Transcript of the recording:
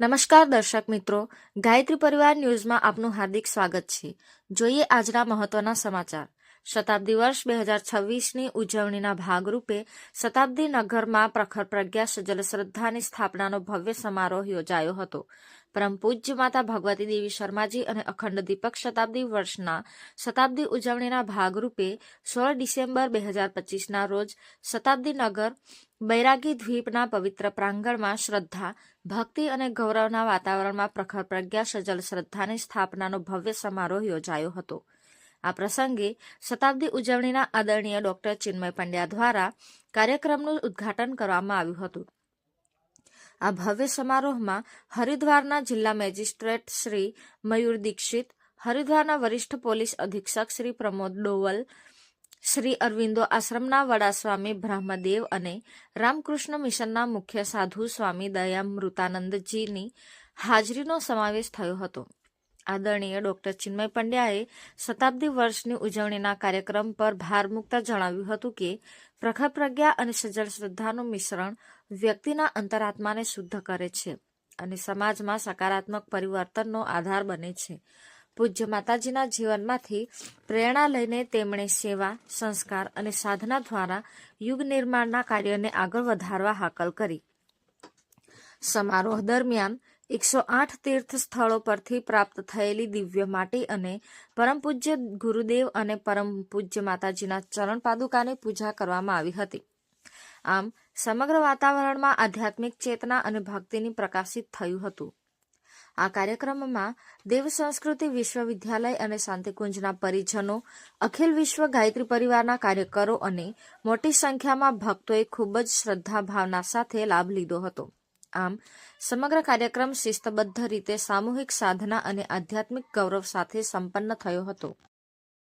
નમસ્કાર દર્શક મિત્રો ગાયત્રી પરિવાર ન્યૂઝમાં આપનું હાર્દિક સ્વાગત છે. જોઈએ આજના મહત્વના સમાચાર. શતાબ્દી વર્ષ બે હજાર છવ્વીસની ઉજવણીના ભાગરૂપે શતાબ્દી નગરમાં પ્રખર પ્રજ્ઞા સજલ શ્રદ્ધાની સ્થાપનાનો ભવ્ય સમારોહ યોજાયો હતો. પરમ પૂજ્ય માતા ભગવતી દેવી શર્માજી અને અખંડ દીપક શતાબ્દી વર્ષના શતાબ્દી ઉજવણીના ભાગરૂપે સોળ ડિસેમ્બર બે હજાર પચીસના રોજ શતાબ્દી નગર બૈરાગી દ્વીપના પવિત્ર પ્રાંગણમાં શ્રદ્ધા, ભક્તિ અને ગૌરવના વાતાવરણમાં પ્રખર પ્રજ્ઞા સજલ શ્રદ્ધાની સ્થાપનાનો ભવ્ય સમારોહ યોજાયો હતો. આ પ્રસંગે શતાબ્દી ઉજવણીના આદરણીય ડોક્ટર ચિન્મય પંડ્યા દ્વારા કાર્યક્રમનું ઉદ્ઘાટન કરવામાં આવ્યું હતું. આ ભવ્ય સમારોહમાં હરિદ્વારના જિલ્લા મેજિસ્ટ્રેટ શ્રી મયુર દીક્ષિત, હરિદ્વારના વરિષ્ઠ પોલીસ અધિક્ષક શ્રી પ્રમોદ ડોવલ, શ્રી અરવિંદો આશ્રમના વડા સ્વામી બ્રહ્મદેવ અને રામકૃષ્ણ મિશનના મુખ્ય સાધુ સ્વામી દયામૃતાનંદજીની હાજરીનો સમાવેશ થયો હતો. આદરણીય ડોક્ટર ચિન્મય પંડ્યાએ શતાબ્દી વર્ષની ઉજવણીના કાર્યક્રમ પર ભાર મૂકતા જણાવ્યું હતું કે, પ્રખર પ્રજ્ઞા અને સજળ શ્રદ્ધાનું મિશ્રણ વ્યક્તિના અંતરાત્માને શુદ્ધ કરે છે અને સમાજમાં સકારાત્મક પરિવર્તનનો આધાર બને છે. પૂજ્ય માતાજીના જીવનમાંથી પ્રેરણા લઈને તેમણે સેવા, સંસ્કાર અને સાધના દ્વારા યુગ નિર્માણના કાર્યને આગળ વધારવા હાકલ કરી. સમારોહ દરમિયાન એકસો આઠ તીર્થ સ્થળો પરથી પ્રાપ્ત થયેલી દિવ્ય માટી અને પરમ પૂજ્ય ગુરુદેવ અને પરમ પૂજ્ય માતાજીના ચરણ પાદુકાની પૂજા કરવામાં આવી હતી. આમ, સમગ્ર વાતાવરણમાં આધ્યાત્મિક ચેતના અને ભક્તિની પ્રકાશિત થયું હતું. આ કાર્યક્રમમાં દેવ સંસ્કૃતિ વિશ્વવિદ્યાલય અને શાંતિકુંજના પરિજનો, અખિલ વિશ્વ ગાયત્રી પરિવારના કાર્યકરો અને મોટી સંખ્યામાં ભક્તોએ ખૂબ જ શ્રદ્ધા ભાવના સાથે લાભ લીધો હતો. આમ સમગ્ર કાર્યક્રમ શિસ્તબદ્ધ રીતે સામૂહિક સાધના અને આધ્યાત્મિક ગૌરવ સાથે સંપન્ન થયો હતો.